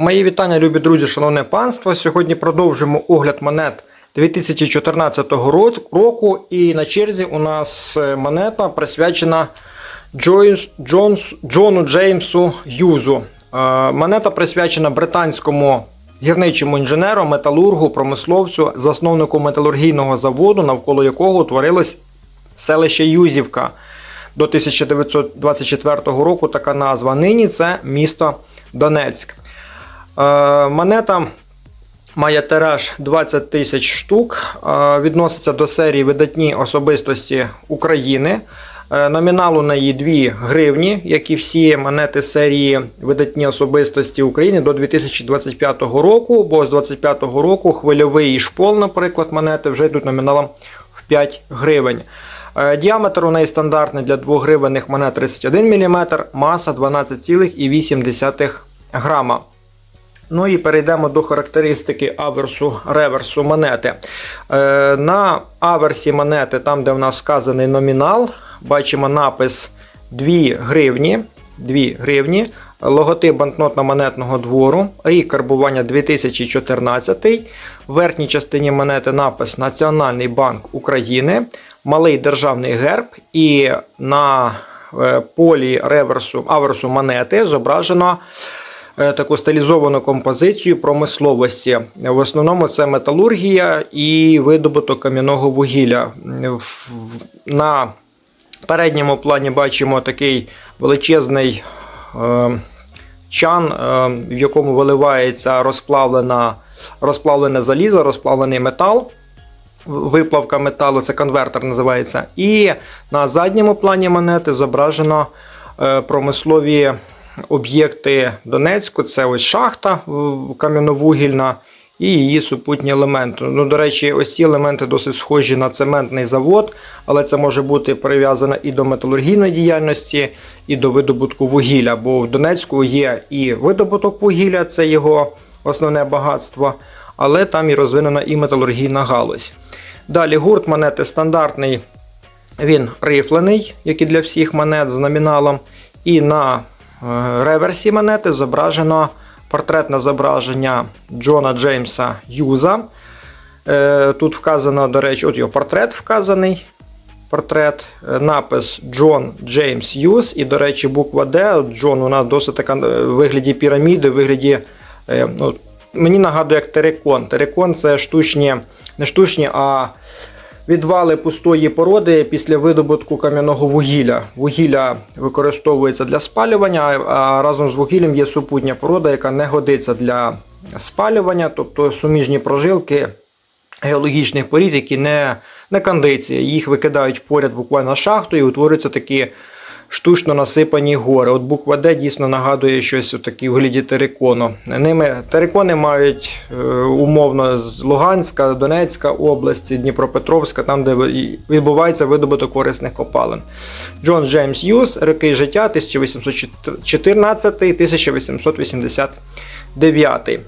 Мої вітання, любі друзі, шановне панство. Сьогодні продовжимо огляд монет 2014 року. І на черзі у нас е, монета присвячена Джойс- Джонс, Джону Джеймсу Юзу. Е, Монета присвячена британському гірничому інженеру, металургу, промисловцю, засновнику металургійного заводу, навколо якого утворилось селище Юзівка. До 1924 року така назва. Нині це місто Донецьк. Е, монета має тираж 20 тисяч штук, е, відноситься до серії видатні особистості України. Е, Номінал у неї 2 гривні, як і всі монети серії видатні особистості України до 2025 року, бо з 2025 року хвильовий і шпол, наприклад, монети вже йдуть номіналом в 5 гривень. Діаметр у неї стандартний для 2 гривенних монет 31 мм, маса 12,8 грама. Ну і перейдемо до характеристики аверсу реверсу монети. Е, на аверсі монети, там де в нас вказаний номінал, бачимо напис 2 гривні. 2 гривні. Логотип банкнотно-монетного двору, рік карбування 2014. В верхній частині монети напис Національний банк України, малий державний герб, і на е, полі реверсу аверсу монети зображено таку стилізовану композицію промисловості. В основному це металургія і видобуток кам'яного вугілля. На передньому плані бачимо такий величезний е, чан, е, в якому виливається розплавлена, розплавлене залізо, розплавлений метал. Виплавка металу, це конвертер називається. І на задньому плані монети зображено е, промислові об'єкти Донецьку. Це ось шахта кам'яновугільна і її супутні елементи. Ну, до речі, ось ці елементи досить схожі на цементний завод, але це може бути прив'язано і до металургійної діяльності, і до видобутку вугілля. Бо в Донецьку є і видобуток вугілля, це його основне багатство, але там і розвинена і металургійна галузь. Далі гурт монети стандартний, він рифлений, як і для всіх монет з номіналом. І на реверсі монети зображено портретне зображення Джона Джеймса Юза. Е, Тут вказано, до речі, от його портрет вказаний. Портрет, е, напис Джон Джеймс Юз. І, до речі, буква Д. Джон вона досить така е, в вигляді піраміди, в вигляді. е, Ну, мені нагадує як терикон. Терикон це штучні, не штучні, а відвали пустої породи після видобутку кам'яного вугілля. Вугілля використовується для спалювання, а разом з вугіллям є супутня порода, яка не годиться для спалювання, тобто суміжні прожилки геологічних порід, які не, не кондиція. Їх викидають поряд буквально шахтою і утворюються такі штучно насипані гори. От буква Д дійсно нагадує щось таке в вигляді терикону. Ними терикони мають е, умовно з Луганська, Донецька області, Дніпропетровська, там, де відбувається видобуток корисних копалин. Джон Джеймс Юз, роки життя 1814-1889.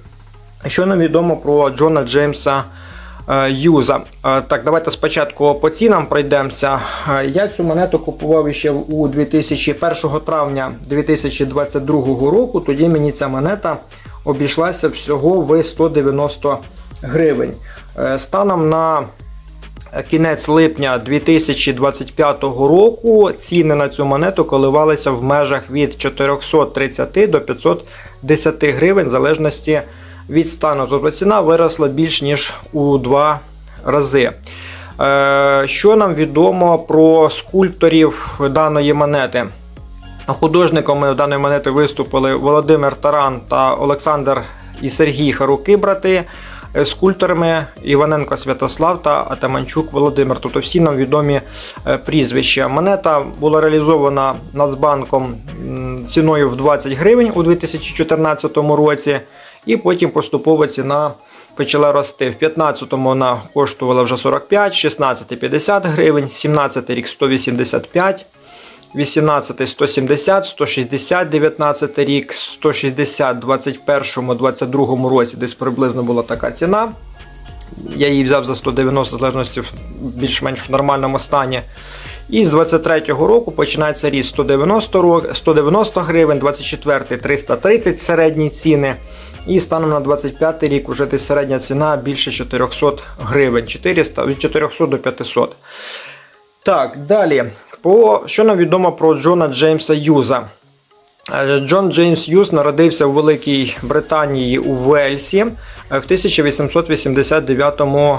Що нам відомо про Джона Джеймса Юза? Е, Так, давайте спочатку по цінам пройдемося. Е, Я цю монету купував ще у 2001 травня 2022 року. Тоді мені ця монета обійшлася всього в 190 гривень. Е, Станом на кінець липня 2025 року ціни на цю монету коливалися в межах від 430 до 510 гривень, в залежності від стану. Тобто ціна виросла більш ніж у два рази. Е, Що нам відомо про скульпторів даної монети? Художниками даної монети виступили Володимир Таран та Олександр і Сергій Харуки, брати. Е, Скульпторами Іваненко Святослав та Атаманчук Володимир. Тобто всі нам відомі е, прізвища. Монета була реалізована Нацбанком ціною в 20 гривень у 2014 році, і потім поступово ціна почала рости. В 15-му вона коштувала вже 45, 16 50 гривень, 17 рік 185. 18 170, 160, 19 рік, 160, 21, 22 році десь приблизно була така ціна. Я її взяв за 190 в залежності більш-менш в нормальному стані. І з 23-го року починається ріст 190, 190 гривень, 24 330 середні ціни. І станом на 25 рік вже десь середня ціна більше 400 гривень, 400, від 400 до 500. Так, далі. По, що нам відомо про Джона Джеймса Юза? Е, Джон Джеймс Юз народився у Великій Британії у Вельсі е, в 1889 Ой,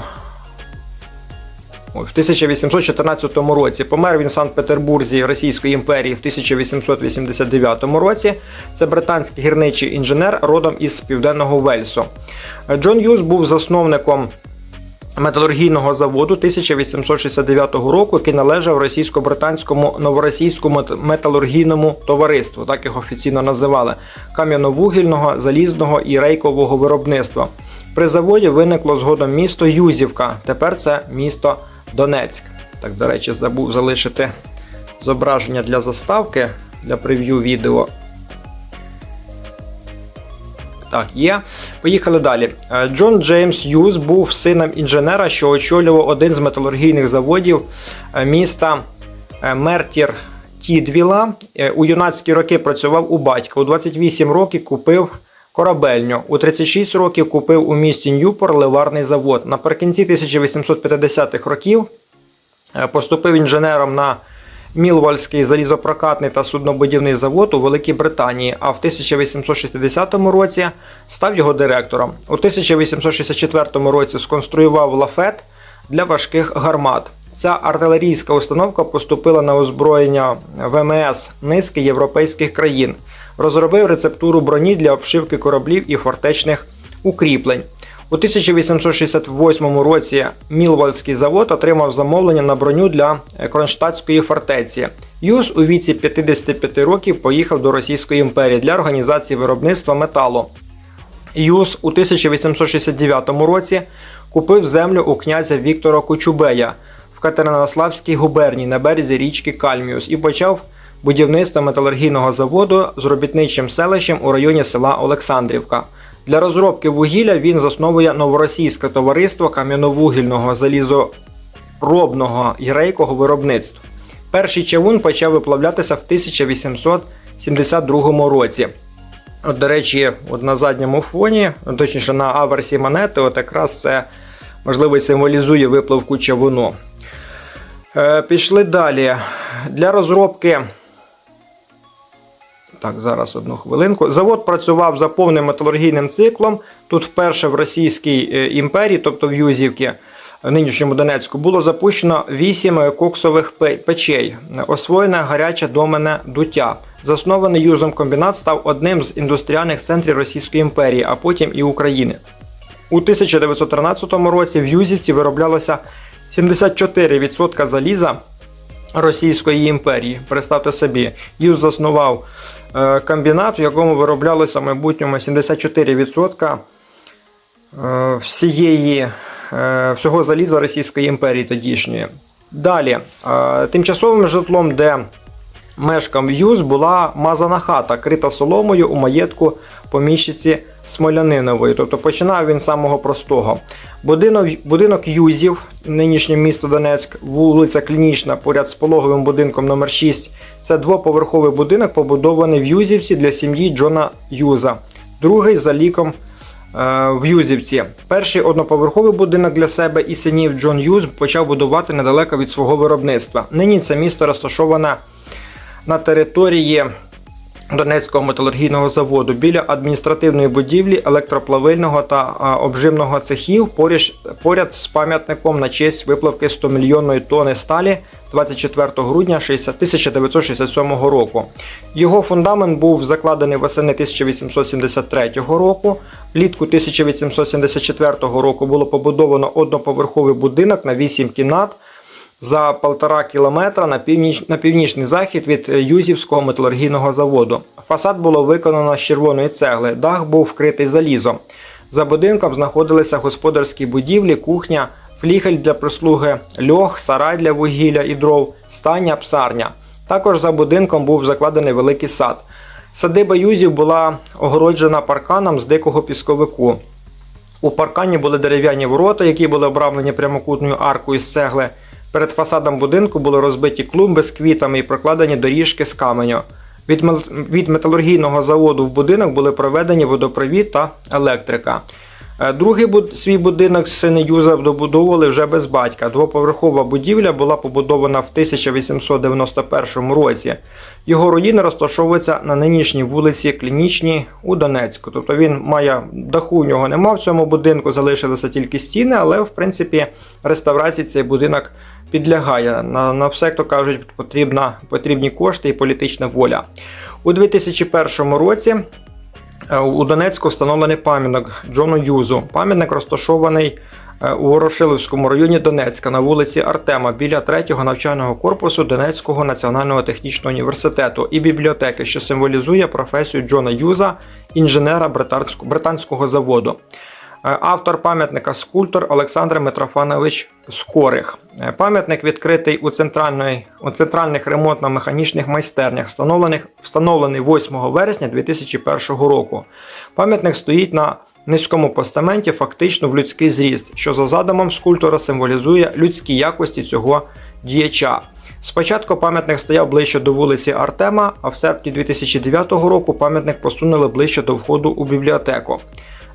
в 1814 році. Помер він в Санкт-Петербурзі Російської імперії в 1889 році. Це британський гірничий інженер родом із південного Вельсу. Джон Юз був засновником металургійного заводу 1869 року, який належав російсько-британському новоросійському металургійному товариству, так їх офіційно називали, кам'яно-вугільного, залізного і рейкового виробництва. При заводі виникло згодом місто Юзівка. Тепер це місто Донецьк. Так, до речі, забув залишити зображення для заставки для прев'ю відео. Так, є. Поїхали далі. Е, Джон Джеймс Юз був сином інженера, що очолював один з металургійних заводів е, міста е, Мертір Тідвіла. У юнацькі роки працював у батька. У 28 років купив корабельню. У 36 років купив у місті Ньюпор ливарний завод. Наприкінці 1850-х років е, поступив інженером на Мілвальський залізопрокатний та суднобудівний завод у Великій Британії, а в 1860 році став його директором. У 1864 році сконструював лафет для важких гармат. Ця артилерійська установка поступила на озброєння ВМС низки європейських країн. Розробив рецептуру броні для обшивки кораблів і фортечних укріплень. У 1868 році Мілвальський завод отримав замовлення на броню для Кронштадтської фортеці. Юз у віці 55 років поїхав до Російської імперії для організації виробництва металу. Юз у 1869 році купив землю у князя Віктора Кочубея в Катеринославській губернії на березі річки Кальміус і почав будівництво металургійного заводу з робітничим селищем у районі села Олександрівка. Для розробки вугілля він засновує новоросійське товариство кам'яновугільного залізоробного і рейкового виробництва. Перший чавун почав виплавлятися в 1872 році. От, до речі, от на задньому фоні, точніше на аверсі монети, от якраз це можливо символізує виплавку чавуну. Е, пішли далі. Для розробки. Так, зараз одну хвилинку. Завод працював за повним металургійним циклом. Тут вперше в Російській е, імперії, тобто в Юзівці, в нинішньому Донецьку, було запущено 8 коксових печей, освоєне гаряче домене дуття. Заснований юзом комбінат став одним з індустріальних центрів Російської імперії, а потім і України. У 1913 році в Юзівці вироблялося 74% заліза Російської імперії. Представте собі, Юз заснував е, комбінат, в якому вироблялося в майбутньому 74% е, всієї, е, всього заліза Російської імперії тодішньої. Далі, тимчасовим житлом, де мешкав Юз, була мазана хата, крита соломою у маєтку поміщиці Смолянинової. Тобто починав він з самого простого. Будинок, будинок Юзів, нинішнє місто Донецьк, вулиця Клінічна, поряд з пологовим будинком номер 6 Це двоповерховий будинок, побудований в Юзівці для сім'ї Джона Юза. Другий за ліком е, в Юзівці. Перший одноповерховий будинок для себе і синів Джон Юз почав будувати недалеко від свого виробництва. Нині це місто розташоване на території Донецького металургійного заводу біля адміністративної будівлі електроплавильного та обжимного цехів поряд, з пам'ятником на честь виплавки 100 мільйонної тони сталі 24 грудня 60 1967 року. Його фундамент був закладений восени 1873 року. Влітку 1874 року було побудовано одноповерховий будинок на 8 кімнат за полтора кілометра на, північ, на північний захід від е, Юзівського металургійного заводу. Фасад було виконано з червоної цегли, дах був вкритий залізом. За будинком знаходилися господарські будівлі, кухня, флігель для прислуги, льох, сарай для вугілля і дров, стання, псарня. Також за будинком був закладений великий сад. Садиба Юзів була огороджена парканом з дикого пісковику. У паркані були дерев'яні ворота, які були обрамлені прямокутною аркою з цегли. Перед фасадом будинку були розбиті клумби з квітами і прокладені доріжки з каменю. Від, металургійного заводу в будинок були проведені водопровід та електрика. Е, Другий буд- свій будинок сини Юза добудовували вже без батька. Двоповерхова будівля була побудована в 1891 році. Його руїни розташовуються на нинішній вулиці Клінічній у Донецьку. Тобто він має даху у нього нема в цьому будинку, залишилися тільки стіни, але в принципі реставрації цей будинок підлягає. На, на все, як то кажуть, потрібна, потрібні кошти і політична воля. У 2001 році У Донецьку встановлений пам'ятник Джону Юзу. Пам'ятник розташований е, у Ворошиловському районі Донецька на вулиці Артема біля 3-го навчального корпусу Донецького національного технічного університету і бібліотеки, що символізує професію Джона Юза, інженера британського заводу. Е, Автор пам'ятника скульптор Олександр Митрофанович Скорих. Е, Пам'ятник відкритий у, у центральних ремонтно-механічних майстернях, встановлених, встановлений 8 вересня 2001 року. Пам'ятник стоїть на низькому постаменті, фактично в людський зріст, що за задумом скульптора символізує людські якості цього діяча. Спочатку пам'ятник стояв ближче до вулиці Артема, а в серпні 2009 року пам'ятник посунули ближче до входу у бібліотеку.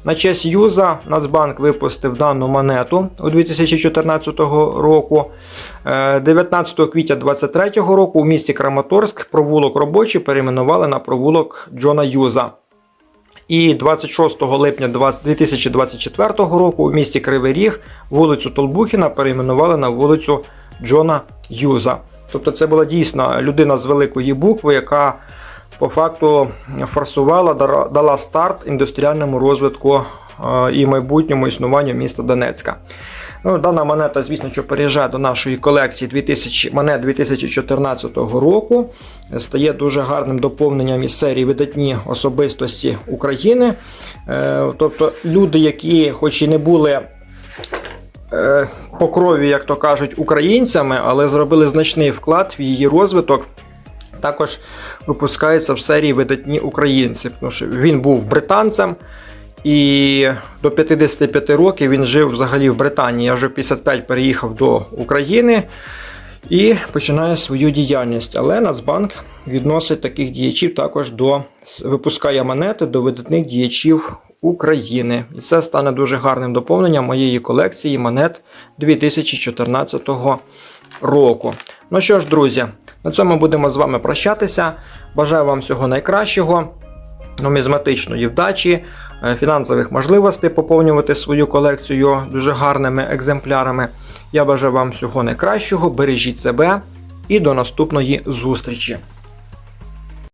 На честь Юза Нацбанк випустив дану монету у 2014 року. Е, 19 квітня 2023 року у місті Краматорськ провулок робочий перейменували на провулок Джона Юза. І 26 липня 2024 року у місті Кривий Ріг вулицю Толбухіна перейменували на вулицю Джона Юза. Тобто це була дійсно людина з великої букви, яка по факту форсувала, дала старт індустріальному розвитку е, і майбутньому існуванню міста Донецька. Ну, дана монета, звісно, що переїжджає до нашої колекції 2000, монет 2014 року. Стає дуже гарним доповненням із серії видатні особистості України. Е, Тобто люди, які, хоч і не були е, по крові, як то кажуть, українцями, але зробили значний вклад в її розвиток. Також випускається в серії видатні українці, тому що він був британцем. І до 55 років він жив взагалі в Британії. Я вже 55 переїхав до України і починає свою діяльність. Але Нацбанк відносить таких діячів також до випускає монети до видатних діячів України. І це стане дуже гарним доповненням моєї колекції монет 2014 року. Ну що ж, друзі, на цьому будемо з вами прощатися. Бажаю вам всього найкращого, нумізматичної вдачі, е, фінансових можливостей поповнювати свою колекцію дуже гарними екземплярами. Я бажаю вам всього найкращого, бережіть себе і до наступної зустрічі.